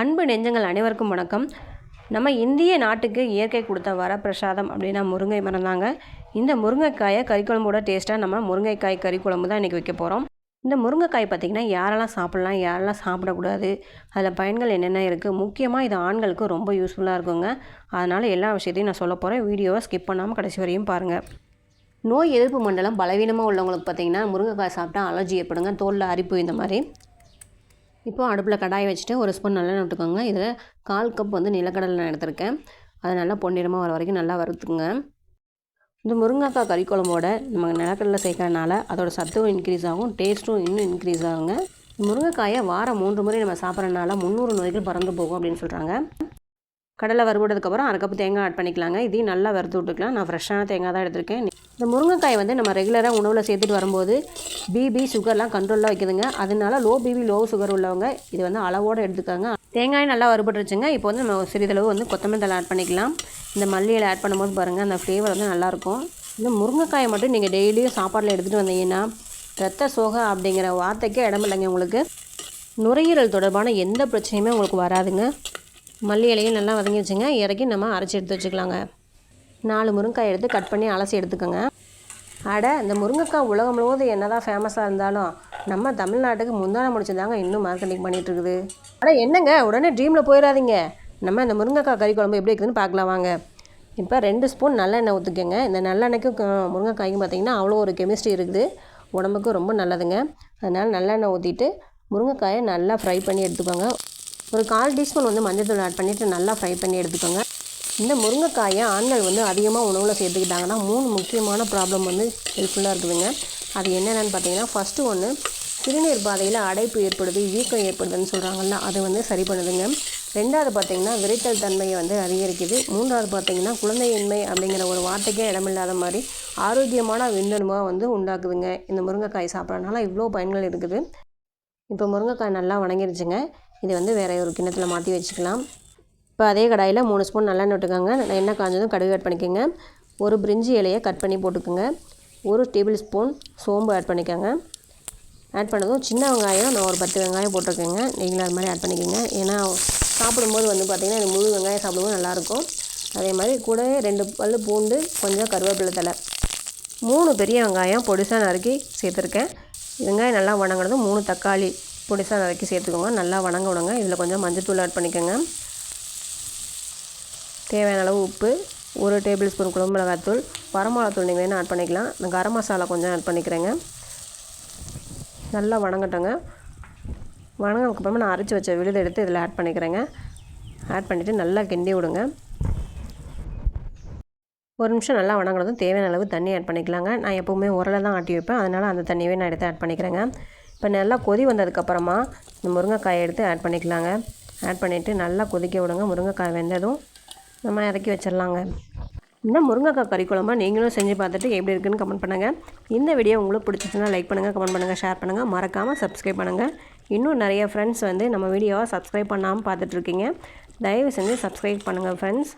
அன்பு நெஞ்சங்கள் அனைவருக்கும் வணக்கம். நம்ம இந்திய நாட்டுக்கு இயற்கை கொடுத்த வரப்பிரசாதம் அப்படின்னா முருங்கை மரம் தாங்க. இந்த முருங்கைக்காயை கறிக்குழம்போட டேஸ்ட்டாக நம்ம முருங்கைக்காய் கறிக்குழம்பு தான் இன்றைக்கி வைக்க போகிறோம் இந்த முருங்கைக்காய் பார்த்திங்கன்னா யாரெல்லாம் சாப்பிட்லாம் யாரெல்லாம் சாப்பிடக்கூடாது அதில் பயன்கள் என்னென்ன இருக்குது முக்கியமாக இது ஆண்களுக்கு ரொம்ப யூஸ்ஃபுல்லாக இருக்குங்க. அதனால் எல்லா விஷயத்தையும் நான் சொல்ல போகிறேன் வீடியோவை ஸ்கிப் பண்ணாமல் கடைசி வரையும் பாருங்கள் நோய் எதிர்ப்பு மண்டலம் பலவீனமாக உள்ளவங்களுக்கு பார்த்திங்கன்னா முருங்கைக்காய் சாப்பிட்டா அலர்ஜி ஏற்படுங்க. தோலில் அரிப்பு இந்த மாதிரி. இப்போ அடுப்பில் கடாயை வச்சுட்டு ஒரு ஸ்பூன் நல்லெண்ணெய் விட்டுக்கோங்க. இதில் கால் கப் வந்து நிலக்கடலை நான் எடுத்திருக்கேன். அதை நல்லா பொன்னிறமாக வர வரைக்கும் நல்லா வறுத்துக்குங்க. இந்த முருங்கைக்காய் கறி குழம்போட நம்ம நிலக்கடலை சேர்க்கறனால அதோட சத்தும் இன்க்ரீஸ் ஆகும் டேஸ்ட்டும் இன்னும் இன்க்ரீஸ் ஆகுங்க. முருங்கைக்காயை வாரம் மூன்று முறை நம்ம சாப்பிட்றதுனால முந்நூறு நோய்கள் பறந்து போகும் அப்படின்னு சொல்கிறாங்க கடலை வறுபட்டதுக்கப்புறம் அரை கப்பு தேங்காய் ஆட் பண்ணிக்கலாங்க. இதையும் நல்லா வறுத்து விட்டுக்கலாம். நான் ஃப்ரெஷ்ஷான தேங்காய் தான் எடுத்திருக்கேன். இந்த முருங்கைக்காய் வந்து நம்ம ரெகுலராக உணவில் சேர்த்துட்டு வரும்போது பிபி சுகர்லாம் கண்ட்ரோலில் வைக்குதுங்க. அதனால லோ பிபி லோ சுகர் உள்ளவங்க இது வந்து அளவோடு எடுத்துக்காங்க. தேங்காய் நல்லா வறுபட்டுருச்சுங்க. இப்போ வந்து நம்ம சிறிதளவு வந்து கொத்தமல்லி தலை ஆட் பண்ணிக்கலாம். இந்த மல்லியில் ஆட் பண்ணும்போது பாருங்கள் அந்த ஃப்ளேவர் வந்து நல்லாயிருக்கும் இந்த முருங்கைக்காயை மட்டும் நீங்கள் டெய்லியும் சாப்பாட்டில் எடுத்துகிட்டு வந்தீங்கன்னா ரத்த சோகை அப்படிங்கிற வார்த்தைக்கே இடம் இல்லைங்க உங்களுக்கு. நுரையீரல் தொடர்பான எந்த பிரச்சனையுமே உங்களுக்கு வராதுங்க. மல்லி இலையும் நல்லா வதங்கி வச்சுங்க. இறக்கி நம்ம அரைச்சி எடுத்து வச்சுக்கலாங்க. நாலு முருங்கைக்காய் எடுத்து கட் பண்ணி அலசி எடுத்துக்கோங்க. அட இந்த முருங்கைக்காய் உலகம் முழுவதும் என்ன தான் ஃபேமஸாக இருந்தாலும் நம்ம தமிழ்நாட்டுக்கு முந்தான முடிச்சதாங்க இன்னும் மார்க்கெட்டிங் பண்ணிகிட்டு இருக்குது. அட என்னங்க? உடனே ட்ரீமில் போயிடாதீங்க நம்ம இந்த முருங்கைக்காய் கறி குழம்பு எப்படி இருக்குதுன்னு பார்க்கலாம் வாங்க. இப்போ ரெண்டு ஸ்பூன் நல்லெண்ணெய் ஊற்றுக்கங்க இந்த நல்லெண்ணெய்க்கும் முருங்கைக்காய்க்கும் பார்த்திங்கன்னா அவ்வளோ ஒரு கெமிஸ்ட்ரி இருக்குது. உடம்புக்கு ரொம்ப நல்லதுங்க. அதனால் நல்லெண்ணெய் ஊற்றிட்டு முருங்கைக்காயை நல்லா ஃப்ரை பண்ணி எடுத்துக்கோங்க. ஒரு கால் டீஸ்பூன் வந்து மஞ்சள் ஆட் பண்ணிவிட்டு நல்லா ஃப்ரை பண்ணி எடுத்துக்கோங்க. இந்த முருங்கைக்காயை ஆண்கள் வந்து அதிகமாக உணவில் சேர்த்துக்கிட்டாங்கன்னா மூணு முக்கியமான ப்ராப்ளம் வந்து ஹெல்ப்ஃபுல்லாக இருக்குதுங்க. அது என்னென்னு பார்த்தீங்கன்னா ஃபஸ்ட்டு ஒன்று சிறுநீர் பாதையில் அடைப்பு ஏற்படுது வீக்கம் ஏற்படுதுன்னு சொல்கிறாங்கல்ல அது வந்து சரி பண்ணுதுங்க. ரெண்டாவது பார்த்திங்கன்னா விரைத்தல் தன்மையை வந்து அதிகரிக்குது. மூன்றாவது பார்த்திங்கன்னா குழந்தையின்மை அப்படிங்கிற ஒரு வார்த்தைக்கே இடமில்லாத மாதிரி ஆரோக்கியமான விந்தணுமாக வந்து உண்டாக்குதுங்க. இந்த முருங்கைக்காய் சாப்பிட்றதுனால இவ்வளோ பயன்கள் இருக்குது. இப்போ முருங்கைக்காய் நல்லா வணங்கிருச்சுங்க. இதை வந்து வேறு ஒரு கிண்ணத்தில் மாற்றி வச்சுக்கலாம். இப்போ அதே கடாயில் மூணு ஸ்பூன் நல்லெண்ணெய் விட்டுக்கோங்க. எண்ணெய் காஞ்சதும் கடுகு ஆட் பண்ணிக்கோங்க. ஒரு பிரிஞ்சி இலையை கட் பண்ணி போட்டுக்கோங்க. ஒரு டேபிள் ஸ்பூன் சோம்பு ஆட் பண்ணிக்கோங்க. ஆட் பண்ணதும் சின்ன வெங்காயம் நான் ஒரு பத்து வெங்காயம் போட்டிருக்கேங்க. நீங்களும் அது மாதிரி ஆட் பண்ணிக்கோங்க. ஏன்னா சாப்பிடும்போது வந்து பார்த்திங்கன்னா இந்த முழு வெங்காயம் சாப்பிடும்போது நல்லாயிருக்கும். அதே மாதிரி கூடவே ரெண்டு பல் பூண்டு கொஞ்சம் கருவேப்பிலை தலை மூணு பெரிய வெங்காயம் பொடிசாக நறுக்கி சேர்த்துருக்கேன். வெங்காயம் நல்லா வணங்கினதும் மூணு தக்காளி பொடிசாக நறுக்கி சேர்த்துக்கோங்க. நல்லா வணங்க விடுங்க இதில் கொஞ்சம் மஞ்சத்தூள் ஆட் பண்ணிக்கோங்க. தேவையான அளவு உப்பு ஒரு டேபிள் ஸ்பூன் குழம்பு மிளகாத்தூள் வரமிளகாத்தூள் நீங்கள் வேணால் ஆட் பண்ணிக்கலாம். நான் கரம் மசாலா கொஞ்சம் ஆட் பண்ணிக்கிறேங்க. நல்லா வணங்கட்டோங்க. வணங்கினதுக்கப்புறமா நான் அரைச்சி வச்ச விழுது எடுத்து இதில் ஆட் பண்ணிக்கிறேங்க. ஆட் பண்ணிவிட்டு நல்லா கிண்டி விடுங்க. ஒரு நிமிஷம் நல்லா வணங்கினதும் தேவையான அளவு தண்ணி ஆட் பண்ணிக்கலாங்க. நான் எப்போவுமே உரலை தான் ஆட்டி வைப்பேன். அதனால் அந்த தண்ணியவே நான் எடுத்து ஆட் பண்ணிக்கிறேங்க. இப்போ நல்லா கொதி வந்ததுக்கப்புறமா இந்த முருங்கைக்காயை எடுத்து ஆட் பண்ணிக்கலாங்க. ஆட் பண்ணிவிட்டு நல்லா கொதிக்க விடுங்க. முருங்கைக்காய் வெந்ததும் நம்ம இறக்கி வச்சிடலாங்க. இந்த முருங்கைக்காய் கறி குழம்பு நீங்களும் செஞ்சு பார்த்துட்டு எப்படி இருக்குன்னு கமெண்ட் பண்ணுங்கள் இந்த வீடியோ உங்களுக்கு பிடிச்சிச்சுன்னா லைக் பண்ணுங்கள் கமெண்ட் பண்ணுங்கள் ஷேர் பண்ணுங்கள் மறக்காமல் சப்ஸ்கிரைப் பண்ணுங்கள் இன்னும் நிறைய ஃப்ரெண்ட்ஸ் வந்து நம்ம வீடியோவை சப்ஸ்கிரைப் பண்ணாமல் பார்த்துட்ருக்கீங்க தயவு செஞ்சு சப்ஸ்கிரைப் பண்ணுங்கள் ஃப்ரெண்ட்ஸ்